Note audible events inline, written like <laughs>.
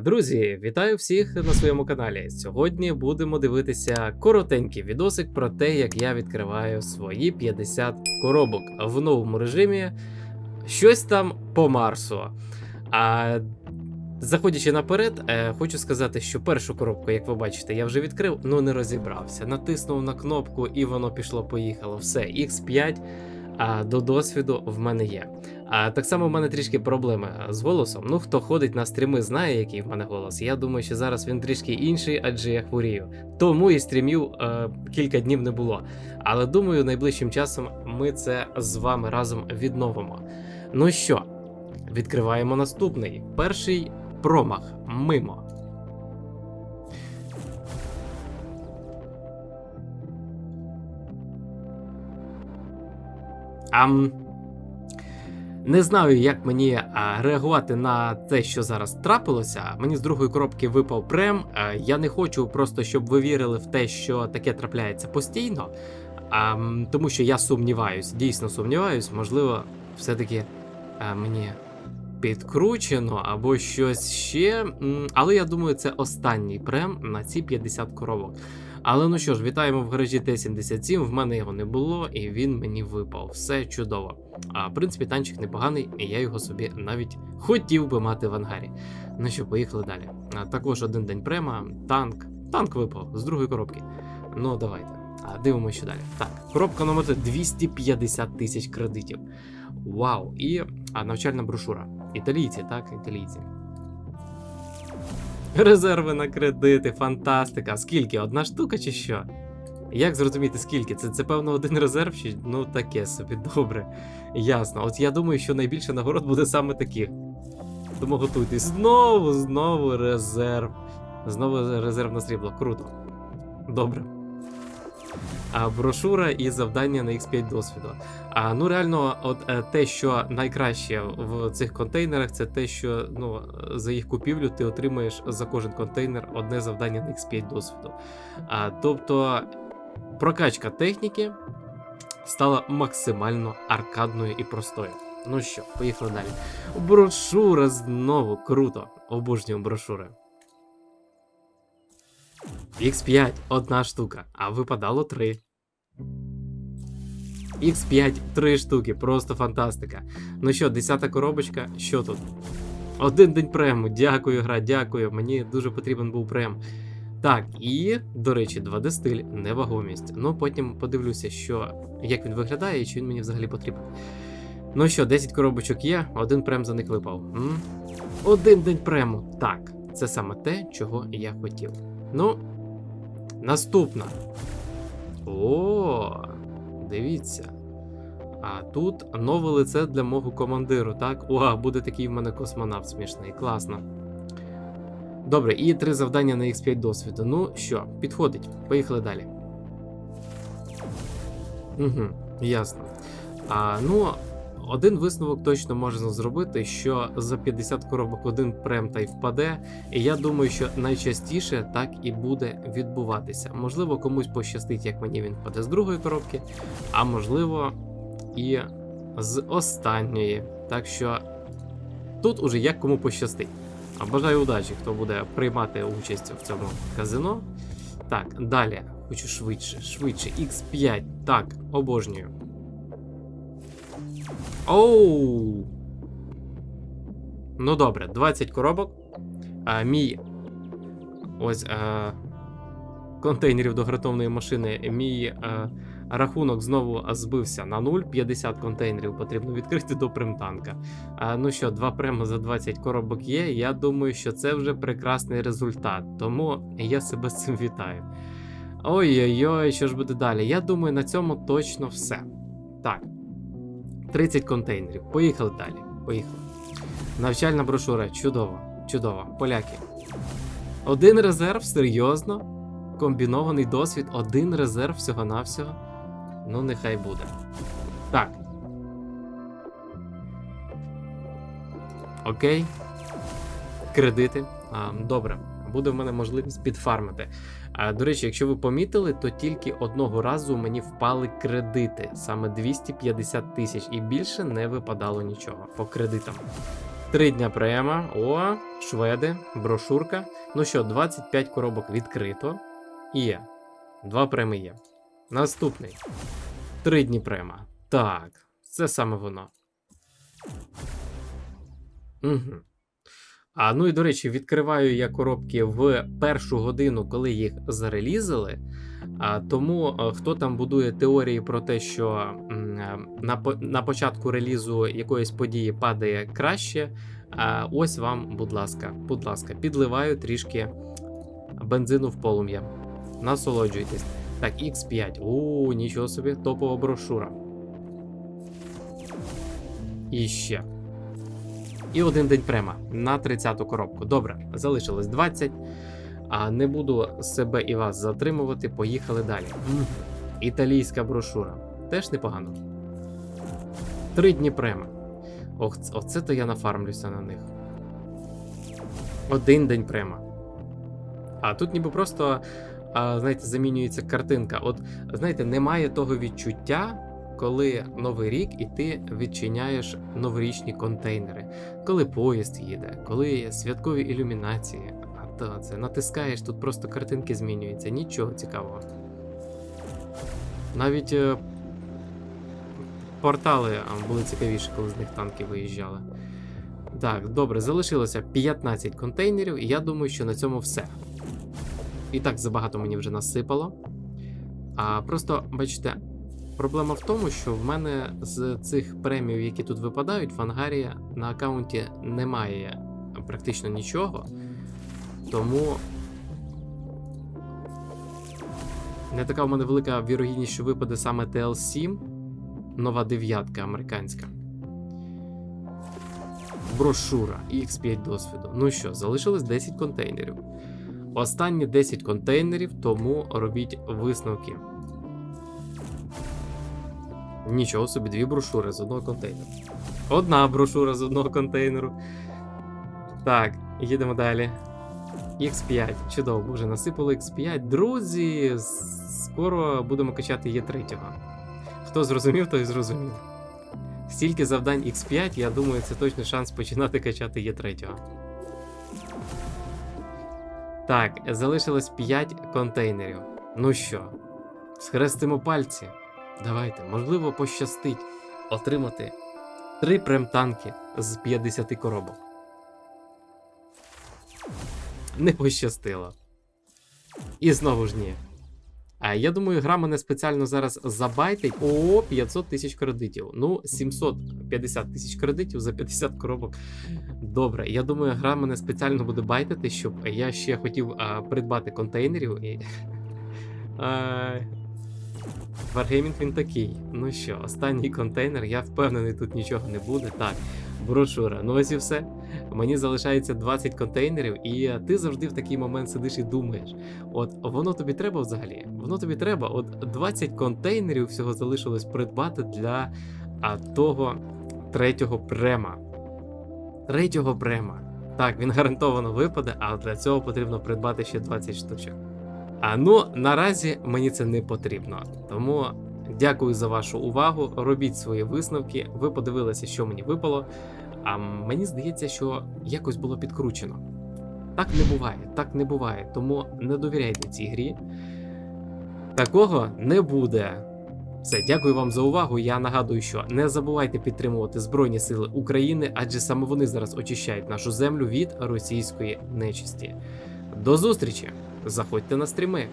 Друзі, вітаю всіх на своєму каналі. Сьогодні будемо дивитися коротенький відосик про те, як я відкриваю свої 50 коробок в новому режимі. Щось там по Марсу. А заходячи наперед, е, хочу сказати, що першу коробку, як ви бачите, я вже відкрив, ну не розібрався. Натиснув на кнопку і воно пішло-поїхало. Все, X5 а, до досвіду в мене є. А так само в мене трішки проблеми з голосом. Ну, хто ходить на стріми, знає, який в мене голос. Я думаю, що зараз він трішки інший, адже я хворію. Тому і стрімів е, кілька днів не було. Але думаю, найближчим часом ми це з вами разом відновимо. Ну що, відкриваємо наступний. Перший промах мимо. Ам... Не знаю, як мені а, реагувати на те, що зараз трапилося. Мені з другої коробки випав прем. А, я не хочу просто, щоб ви вірили в те, що таке трапляється постійно. А, тому що я сумніваюсь, дійсно сумніваюсь, можливо, все-таки а, мені підкручено або щось ще. Але я думаю, це останній прем на ці 50 коробок. Але ну що ж, вітаємо в гаражі Т-77. В мене його не було, і він мені випав. Все чудово. А в принципі, танчик непоганий, і я його собі навіть хотів би мати в ангарі. Ну що, поїхали далі. А, також один день према, танк. Танк випав з другої коробки. Ну, давайте. А, дивимося що далі. Так, коробка номер 250 тисяч кредитів. Вау! І а, навчальна брошура. Італійці, так, італійці. Резерви на кредити, фантастика. Скільки? Одна штука чи що? Як зрозуміти, скільки? Це, це певно, один резерв, чи ну таке собі <laughs> добре. Ясно. От я думаю, що найбільше нагород буде саме таких. Тому готуйтесь. Знову, знову резерв. Знову резерв на срібло. Круто. Добре. Брошура і завдання на X5 досвіду. А ну реально, от е, те, що найкраще в цих контейнерах, це те, що ну за їх купівлю ти отримаєш за кожен контейнер одне завдання на X5 досвіду. А, тобто прокачка техніки стала максимально аркадною і простою. Ну що, поїхали далі. Брошура знову круто. Обожнюю брошури. X5 одна штука, а випадало три. X5 три штуки, просто фантастика. Ну що, десята коробочка, що тут? Один день прему. Дякую, гра, дякую. Мені дуже потрібен був прем. Так, і, до речі, 2D стиль, невагомість. Ну, потім подивлюся, що, як він виглядає і чи він мені взагалі потрібен. Ну що, 10 коробочок є, один прем за них випав. М? Один день прему. Так, це саме те, чого я хотів. Ну, наступна. О, дивіться. А тут нове лице для мого командиру, так? Уа, буде такий в мене космонавт смішний, класно. Добре, і три завдання на X5 досвіду. Ну що, підходить. Поїхали далі. Угу, ясно. А, ну, один висновок точно можна зробити, що за 50 коробок один прем та й впаде. І я думаю, що найчастіше так і буде відбуватися. Можливо, комусь пощастить, як мені він впаде з другої коробки, а можливо, і з останньої. Так що тут уже як кому пощастить. Бажаю удачі, хто буде приймати участь в цьому казино. Так, далі. Хочу швидше, швидше. X5. Так, обожнюю. Оу. Ну добре, 20 коробок. А, мій. Ось. А, контейнерів до гратовної машини. Мій а, рахунок знову збився на 0. 50 контейнерів потрібно відкрити до примтанка. А, ну що, два према за 20 коробок є. Я думаю, що це вже прекрасний результат. Тому я себе з цим вітаю. Ой-ой-ой, що ж буде далі? Я думаю, на цьому точно все. Так. 30 контейнерів. Поїхали далі. Поїхали. Навчальна брошура. Чудово. Чудово. Поляки. Один резерв, серйозно. Комбінований досвід, один резерв всього-навсього. Ну, нехай буде. Так. Окей. Кредити. А, добре. Буде в мене можливість підфармити. До речі, якщо ви помітили, то тільки одного разу мені впали кредити. Саме 250 тисяч і більше не випадало нічого по кредитам. Три дня према. О, шведи, брошурка. Ну що, 25 коробок відкрито. Є. Два преми є. Наступний. Три дні према. Так, це саме воно. Угу. А ну і до речі, відкриваю я коробки в першу годину, коли їх зарелізили. А, тому е, хто там будує теорії про те, що е, на, на початку релізу якоїсь події падає краще. А, ось вам, будь ласка, будь ласка, підливаю трішки бензину в полум'я. Насолоджуйтесь. Так, X5. У, нічого собі, топова брошура. І ще. І один день према на 30-ту коробку. Добре, залишилось 20. А не буду себе і вас затримувати. Поїхали далі. Італійська брошура. Теж непогано. Три дні према. Ох, оце то я нафармлюся на них. Один день према. А тут ніби просто, а, знаєте, замінюється картинка. От, знаєте, немає того відчуття, коли новий рік і ти відчиняєш новорічні контейнери, коли поїзд їде, коли святкові ілюмінації. А то це натискаєш, тут просто картинки змінюються, нічого цікавого. Навіть е, портали були цікавіші, коли з них танки виїжджали. Так, добре, залишилося 15 контейнерів, і я думаю, що на цьому все. І так забагато мені вже насипало. А просто, бачите, проблема в тому, що в мене з цих премів, які тут випадають, в ангарі на аккаунті немає практично нічого. Тому не така в мене велика вірогідність, що випаде саме TL7, нова дев'ятка американська. Брошура і X5 досвіду. Ну що, залишилось 10 контейнерів. Останні 10 контейнерів, тому робіть висновки. Нічого собі, дві брошури з одного контейнеру. Одна брошура з одного контейнеру. Так, їдемо далі. X5. Чудово, вже насипали X5. Друзі, скоро будемо качати Є3. Хто зрозумів, той зрозумів. Стільки завдань X5, я думаю, це точно шанс починати качати Є3. Так, залишилось 5 контейнерів. Ну що, схрестимо пальці. Давайте, можливо, пощастить отримати 3 прем-танки з 50 коробок. Не пощастило. І знову ж ні. А я думаю, гра мене спеціально зараз забайтить. О, 500 тисяч кредитів. Ну, 750 тисяч кредитів за 50 коробок. Добре, я думаю, гра мене спеціально буде байтити, щоб я ще хотів а, придбати контейнерів і. А, <laughs> Wargaming він такий. Ну що, останній контейнер, я впевнений, тут нічого не буде. Так, брошура. Ну ось і все. Мені залишається 20 контейнерів, і ти завжди в такий момент сидиш і думаєш: от воно тобі треба взагалі? Воно тобі треба. От 20 контейнерів всього залишилось придбати для а, того третього према. Третього према. Так, він гарантовано випаде, а для цього потрібно придбати ще 20 штучок. А ну, наразі мені це не потрібно. Тому дякую за вашу увагу. Робіть свої висновки. Ви подивилися, що мені випало. А мені здається, що якось було підкручено. Так не буває, так не буває. Тому не довіряйте цій грі. Такого не буде. Все, дякую вам за увагу. Я нагадую, що не забувайте підтримувати Збройні Сили України, адже саме вони зараз очищають нашу землю від російської нечисті. До зустрічі! Заходьте на стріми.